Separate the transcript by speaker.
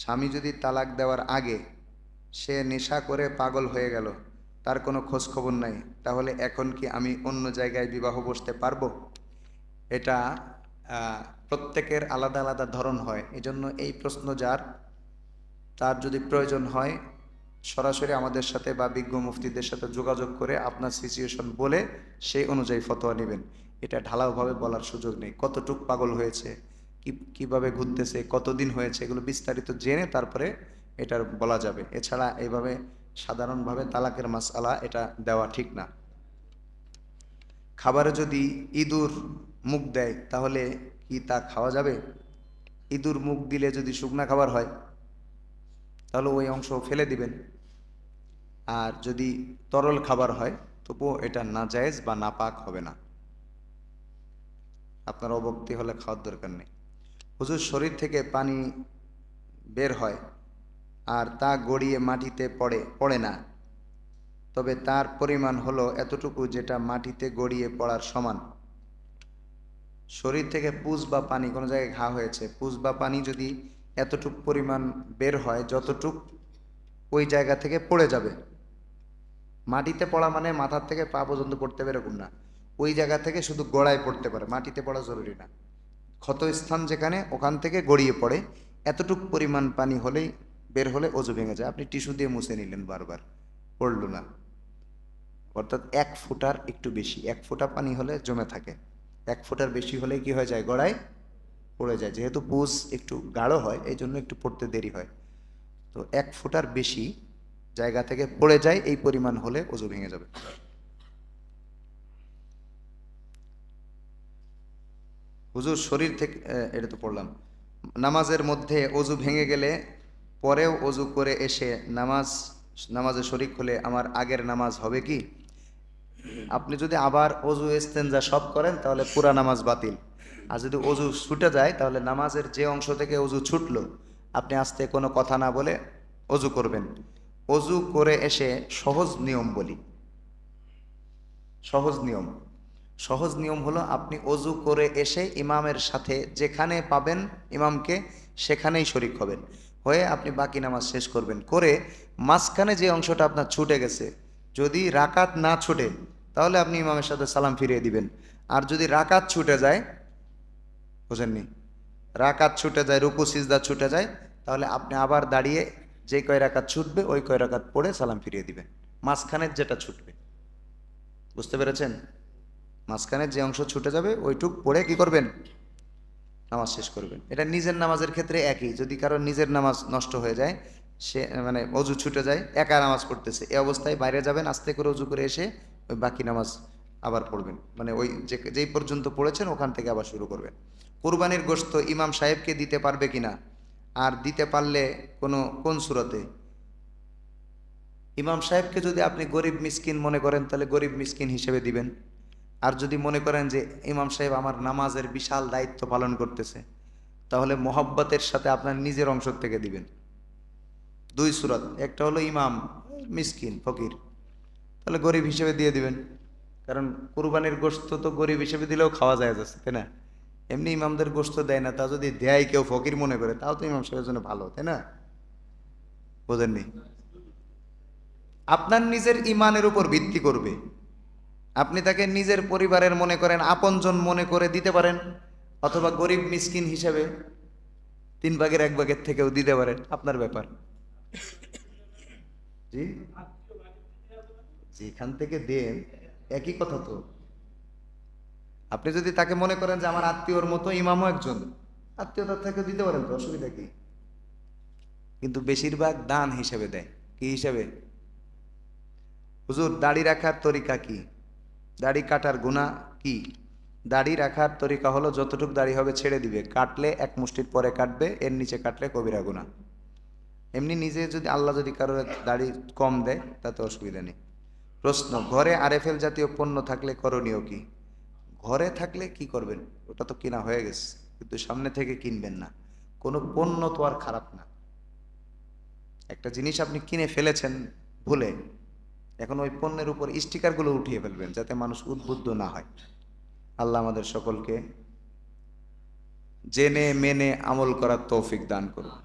Speaker 1: স্বামী যদি তালাক দেওয়ার আগে সে নেশা করে পাগল হয়ে গেল, তার কোনো খোঁজ খবর নাই, তাহলে এখন কি আমি অন্য জায়গায় বিবাহ বসতে পারব? এটা প্রত্যেকের আলাদা আলাদা ধরন হয়। এজন্য এই প্রশ্ন যার, তার যদি প্রয়োজন হয়, সরাসরি আমাদের সাথে বা বিজ্ঞ মুফতিদের সাথে যোগাযোগ করে আপনার সিচুয়েশন বলে সেই অনুযায়ী ফতোয়া নেবেন। এটা ঢালাওভাবে বলার সুযোগ নেই। কতটুক পাগল হয়েছে কীভাবে ঘুরতেছে, কতদিন হয়েছে, এগুলো বিস্তারিত জেনে তারপরে এটার বলা যাবে। এছাড়া এইভাবে সাধারণভাবে তালাকের মাসআলা এটা দেওয়া ঠিক না। খাবারে যদি ইঁদুর মুখ দেয়, তাহলে কি তা খাওয়া যাবে? ইঁদুর মুখ দিলে যদি শুকনা খাবার হয়, তাহলে ওই অংশ ফেলে দিবেন। আর যদি তরল খাবার হয়, তবুও এটা না জায়েজ বা নাপাক হবে না। আপনার অবক্তি হলে খাওয়ার দরকার নেই। হুজুর শরীর থেকে পানি বের হয় আর তা গড়িয়ে মাটিতে পড়ে পড়ে না। তবে তার পরিমাণ হলো এতটুকু যেটা মাটিতে গড়িয়ে পড়ার সমান। শরীর থেকে পুজ বা পানি কোনো জায়গায় ঘা হয়েছে, পুজ বা পানি যদি এতটুক পরিমাণ বের হয়, যতটুক ওই জায়গা থেকে পড়ে যাবে। মাটিতে পড়া মানে মাথার থেকে পা পর্যন্ত পড়তে হবে এরকম না। ওই জায়গা থেকে শুধু গোড়ায় পড়তে পারে, মাটিতে পড়া জরুরি না। ক্ষত স্থান যেখানে, ওখান থেকে গড়িয়ে পড়ে। এতটুক পরিমাণ পানি হলেই বের হলে অজু ভেঙে যায়। আপনি টিস্যু দিয়ে মুছে নিলেন বারবার। পড়ল না। অর্থাৎ এক ফুটার একটু বেশি। এক ফুটা পানি হলে জমে থাকে। এক ফুটার বেশি হলে কি হয়ে যায়? গড়ায় পড়ে যায়। যেহেতু পুজ একটু গাঢ় হয়, এই জন্য একটু পড়তে দেরি হয়। তো এক ফুটার বেশি জায়গা থেকে পড়ে যায়, এই পরিমাণ হলে অজু ভেঙে যাবে। হুজুর শরীর থেকে এটা তো পড়লাম। নামাজের মধ্যে অজু ভেঙে গেলে পরেও অজু করে এসে নামাজ, নামাজে শরিক হলে আমার আগের নামাজ হবে কি? আপনি যদি আবার অজু এস্তেঞ্জা সব করেন, তাহলে পুরা নামাজ বাতিল। আর যদি অজু ছুটে যায়, তাহলে নামাজের যে অংশ থেকে অজু ছুটলো, আপনি আস্তে কোনো কথা না বলে অজু করবেন। অজু করে এসে সহজ নিয়ম বলি। সহজ নিয়ম। সহজ নিয়ম হলো আপনি অজু করে এসে ইমামের সাথে যেখানে পাবেন ইমামকে সেখানেই শরিক হবেন। হয়ে আপনি বাকি নামাজ শেষ করবেন। করে মাঝখানে যে অংশটা আপনার ছুটে গেছে, যদি রাকাত না ছুটে, তাহলে আপনি ইমামের সাথে সালাম ফিরিয়ে দিবেন। আর যদি রাকাত ছুটে যায়, বুঝেননি? রাকাত ছুটে যায়, রুকু, সিজদা ছুটে যায়, তাহলে আপনি আবার দাঁড়িয়ে যে কয় রাকাত ছুটবে, ওই কয় রাকাত পড়ে সালাম ফিরিয়ে দিবেন। মাঝখানের যেটা ছুটবে। বুঝতে পেরেছেন? মাঝখানের যে অংশ ছুটে যাবে, ওইটুক পড়ে কি করবেন? নামাজ শেষ করবেন। এটা নিজের নামাজের ক্ষেত্রে একই। যদি কারও নিজের নামাজ নষ্ট হয়ে যায়, সে মানে অজু ছুটে যায়, একা নামাজ পড়তেছে, এই অবস্থায় বাইরে যাবেন, আস্তে করে অজু করে এসে ওই বাকি নামাজ আবার পড়বেন। মানে ওই যে, যেই পর্যন্ত পড়েছেন, ওখান থেকে আবার শুরু করবেন। কুরবানির গোশত ইমাম সাহেবকে দিতে পারবে কিনা? আর দিতে পারলে কোনো, কোন সুরতে? ইমাম সাহেবকে যদি আপনি গরিব মিসকিন মনে করেন, তাহলে গরিব মিসকিন হিসেবে দিবেন। আর যদি মনে করেন যে ইমাম সাহেব আমার নামাজের বিশাল দায়িত্ব পালন করতেছে, তাহলে মোহাব্বতের সাথে আপনার নিজের অংশ থেকে দিবেন। দুই সুরত, একটা হলো ইমাম, মিসকিন, ফকির। তাহলে গরিব হিসেবে দিয়ে দিবেন। কারণ কুরবানির গোস্ত তো গরিব হিসেবে দিলেও খাওয়া যায় যাচ্ছে তাই না? এমনি ইমামদের গোস্ত দেয় না, তা যদি দেয় কেউ ফকির মনে করে, তাও তো ইমাম সাহেবের জন্য ভালো, তাই না? বোঝেননি? আপনার নিজের ইমানের উপর ভিত্তি করবে। আপনি তাকে নিজের পরিবারের মনে করেন, আপনজন মনে করে দিতে পারেন, অথবা গরিব মিসকিন হিসেবে তিন ভাগের এক ভাগের থেকেও দিতে পারেন, আপনার ব্যাপার। জি? যেখান থেকে দেন, একই কথা তো। আপনি যদি তাকে মনে করেন যে আমার আত্মীয়র মতো ইমামও একজন, আত্মীয়তার থেকে দিতে পারেন তো, অসুবিধা কি? কিন্তু বেশিরভাগ দান হিসেবে দেয়। কি হিসেবে? হুজুর, দাড়ি রাখার তরিকা কি? দাড়ি কাটার গুণা কি? দাড়ি রাখার তরিকা হলো যতটুক দাড়ি হবে ছেড়ে দিবে। কাটলে এক মুষ্টির পরে কাটবে, এর নিচে কাটলে কবিরা গুণা। এমনি নিজে যদি আল্লাহ যদি কারোর দাড়ি কম দেয়, তাতে অসুবিধা নেই। প্রশ্ন, ঘরে আরএফএল জাতীয় পণ্য থাকলে করণীয় কি? ঘরে থাকলে কি করবেন? ওটা তো কিনা হয়ে গেছে, কিন্তু সামনে থেকে কিনবেন না। কোনো পণ্য তো আর খারাপ না। একটা জিনিস আপনি কিনে ফেলেছেন ভুলে এখন ওই পণ্যের উপর স্টিকারগুলো উঠিয়ে ফেলবেন যাতে মানুষ উদ্বুদ্ধ না হয়। আল্লাহ আমাদের সকলকে জেনে, মেনে, আমল করার তৌফিক দান করুন।